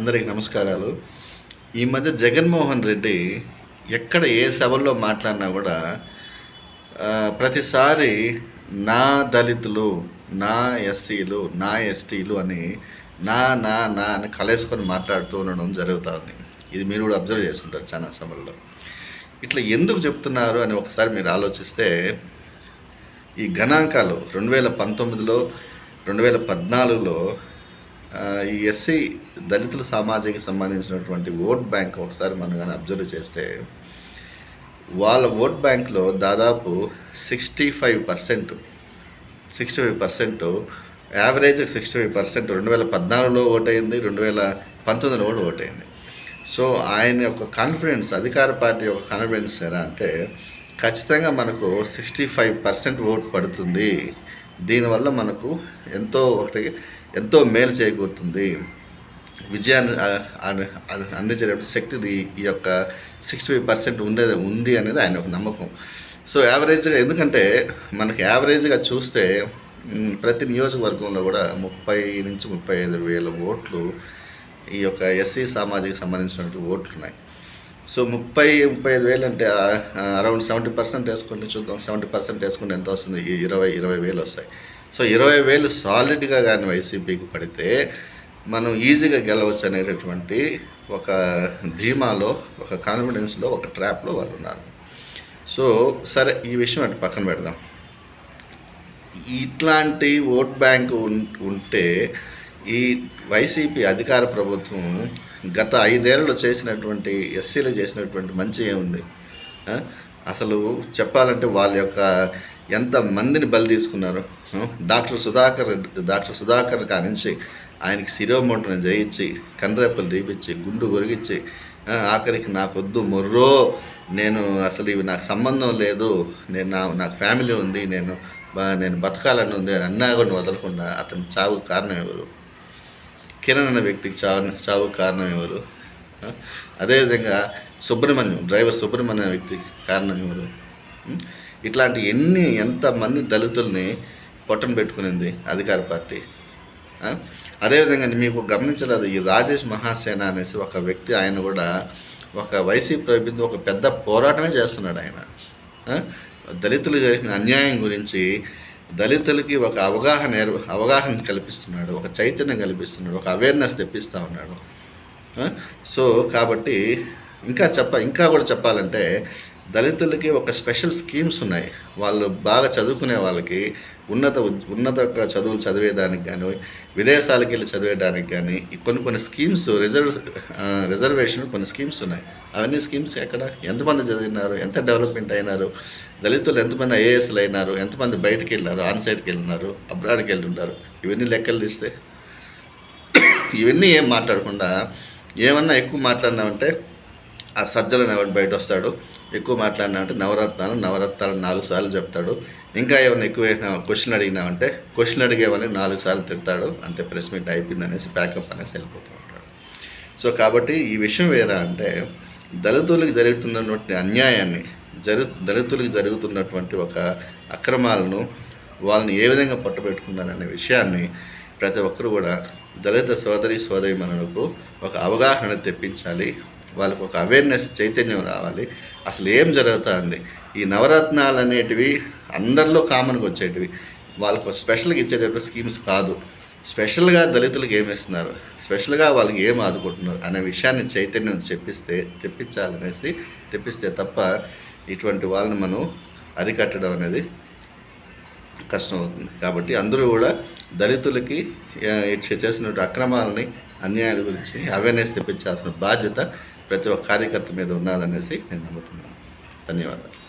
అందరికి నమస్కారాలు. ఈ మధ్య జగన్మోహన్ రెడ్డి ఎక్కడ ఏ సభల్లో మాట్లాడినా కూడా ప్రతిసారి నా దళితులు నా ఎస్సీలు నా ఎస్టీలు అని నా నా నా అని కలేసుకొని మాట్లాడుతూ ఉండడం జరుగుతుంది. ఇది మీరు కూడా అబ్జర్వ్ చేసుకుంటారు చాలా సభల్లో ఇట్లా ఎందుకు చెప్తున్నారు అని ఒకసారి మీరు ఆలోచిస్తే ఈ గణాంకాలు రెండు వేల పంతొమ్మిదిలో రెండు వేల పద్నాలుగులో ఈ ఎస్సీ దళితుల సామాజిక సంబంధించినటువంటి ఓట్ బ్యాంక్ ఒకసారి మనం కానీ అబ్జర్వ్ చేస్తే వాళ్ళ ఓట్ బ్యాంక్లో దాదాపు sixty five percent sixty five percent average sixty five percent రెండు వేల పద్నాలుగులో ఓట్ అయింది రెండు వేల పంతొమ్మిదిలో కూడా ఓట్ అయింది సో ఆయన యొక్క కాన్ఫిడెన్స్ అధికార పార్టీ యొక్క కాన్ఫిడెన్స్ ఎలా అంటే ఖచ్చితంగా మనకు సిక్స్టీ ఫైవ్ పర్సెంట్ ఓట్ పడుతుంది. దీనివల్ల మనకు ఎంతో ఒకటి ఎంతో మేలు చేకూరుతుంది. విజయాన్ని అందించేటప్పుడు శక్తి ఈ- యొక్క సిక్స్టీ ఫైవ్ పర్సెంట్ ఉండేది ఉంది అనేది ఆయన ఒక నమ్మకం. సో యావరేజ్గా ఎందుకంటే మనకి యావరేజ్గా చూస్తే ప్రతి నియోజకవర్గంలో కూడా ముప్పై నుంచి ముప్పై ఐదు వేల ఓట్లు ఈ యొక్క ఎస్సీ సామాజిక సంబంధించినటువంటి ఓట్లు ఉన్నాయి సో ముప్పై ముప్పై ఐదు వేలు అంటే అరౌండ్ సెవెంటీ పర్సెంట్ వేసుకుంటే చూద్దాం. సెవెంటీ పర్సెంట్ వేసుకుంటే ఎంత వస్తుంది? ఇరవై ఇరవై వేలు వస్తాయి. సో ఇరవై వేలు సాలిడ్గా కానీ వైసీపీకి పడితే మనం ఈజీగా గెలవచ్చు అనేటటువంటి ఒక ధీమాలో ఒక కాన్ఫిడెన్స్లో ఒక ట్రాప్లో వాళ్ళు ఉన్నారు. సో సరే ఈ విషయం అటు పక్కన పెడదాం. ఇట్లాంటి ఓట్ బ్యాంక్ ఉంటే ఈ వైసీపీ అధికార ప్రభుత్వం గత ఐదేళ్ళలో చేసినటువంటి ఎస్సీలు చేసినటువంటి మంచి ఏముంది? అసలు చెప్పాలంటే వాళ్ళ యొక్క ఎంత మందిని బలి తీసుకున్నారు డాక్టర్ సుధాకర్ డాక్టర్ సుధాకర్ కానించి ఆయనకి శిరోమంటను జయించి కండ్రేపలు తీపిచ్చి గుండు ఒరిగించి ఆఖరికి నాకొద్దు మొర్రో నేను అసలు ఇవి నాకు సంబంధం లేదు నేను నా నాకు ఫ్యామిలీ ఉంది నేను నేను బతకాలని ఉంది అన్నా కూడా వదలకుండా అతని చావు కారణం ఎవరు? కిరణ్ అనే వ్యక్తికి చావు చావు కారణం ఎవరు? అదేవిధంగా సుబ్రహ్మణ్యం డ్రైవర్ సుబ్రహ్మణ్యం అనే వ్యక్తికి కారణం ఎవరు? ఇట్లాంటి ఎన్ని ఎంతమంది దళితుల్ని పొట్టం పెట్టుకునింది అధికార పార్టీ? అదేవిధంగా మీకు గమనించలేదు ఈ రాజేష్ మహాసేన అనేసి ఒక వ్యక్తి ఆయన కూడా ఒక వైసీపీ ప్రభుత్వం ఒక పెద్ద పోరాటమే చేస్తున్నాడు ఆయన. దళితులు జరిగిన అన్యాయం గురించి దళితులకి ఒక అవగాహన ఏర్- అవగాహన కల్పిస్తున్నాడు ఒక చైతన్యం కల్పిస్తున్నాడు ఒక అవేర్నెస్ తెప్పిస్తూ ఉన్నాడు. సో కాబట్టి ఇంకా చెప్ప ఇంకా కూడా చెప్పాలంటే దళితులకి ఒక స్పెషల్ స్కీమ్స్ ఉన్నాయి. వాళ్ళు బాగా చదువుకునే వాళ్ళకి ఉన్నత ఉన్నత చదువులు చదివేదానికి కానీ విదేశాలకు వెళ్ళి చదివేయడానికి కానీ కొన్ని కొన్ని స్కీమ్స్ రిజర్వ్ రిజర్వేషన్ కొన్ని స్కీమ్స్ ఉన్నాయి. అవన్నీ స్కీమ్స్ ఎక్కడ? ఎంతమంది చదివినారు? ఎంత డెవలప్మెంట్ అయినారు? దళితులు ఎంతమంది ఐఏఎస్లు అయినారు? ఎంతమంది బయటకు వెళ్ళినారు? ఆన్ సైడ్కి వెళ్ళినారు? అబ్రాడ్కి వెళ్ళి ఉన్నారు ఇవన్నీ లెక్కలు తీస్తే ఇవన్నీ ఏం మాట్లాడకుండా ఏమన్నా ఎక్కువ మాట్లాడినామంటే ఆ సజ్జల ఎవరు బయట వస్తాడు ఎక్కువ మాట్లాడినామంటే నవరత్నాలు నవరత్నాలు నాలుగు సార్లు చెప్తాడు. ఇంకా ఏమైనా ఎక్కువ క్వశ్చన్ అడిగినామంటే క్వశ్చన్ అడిగేవని నాలుగు సార్లు తిడతాడు. అంతే ప్రెస్ మీట్ అయిపోయింది అనేసి ప్యాకప్ అనేసి వెళ్ళిపోతూ ఉంటాడు. సో కాబట్టి ఈ విషయం వేరా అంటే దళితులకు జరుగుతున్నటువంటి అన్యాయాన్ని జరు దళితులకు జరుగుతున్నటువంటి ఒక అక్రమాలను వాళ్ళని ఏ విధంగా పట్టుబెట్టుకున్నారనే విషయాన్ని ప్రతి ఒక్కరు కూడా దళిత సోదరి సోదరి మనలకు ఒక అవగాహన తెప్పించాలి. వాళ్ళకు ఒక అవేర్నెస్ చైతన్యం రావాలి. అసలు ఏం జరుగుతుంది? ఈ నవరత్నాలు అనేటివి అందరిలో కామన్గా వచ్చేటివి. వాళ్ళకు స్పెషల్గా ఇచ్చేటటువంటి స్కీమ్స్ కాదు. స్పెషల్గా దళితులకు ఏమి ఇస్తున్నారు స్పెషల్గా వాళ్ళకి ఏం ఆదుకుంటున్నారు? అనే విషయాన్ని చైతన్యం చెప్పిస్తే తెప్పించాలనేసి తెప్పిస్తే తప్ప ఇటువంటి వాళ్ళని మనం అరికట్టడం అనేది కష్టం అవుతుంది కాబట్టి అందరూ కూడా దళితులకి ఆ, చేసినటువంటి అక్రమాలని అన్యాయాల గురించి అవేర్నెస్ తెప్పించాల్సిన బాధ్యత ప్రతి ఒక్క కార్యకర్త మీద ఉన్నదనేసి నేను నమ్ముతున్నాను. ధన్యవాదాలు.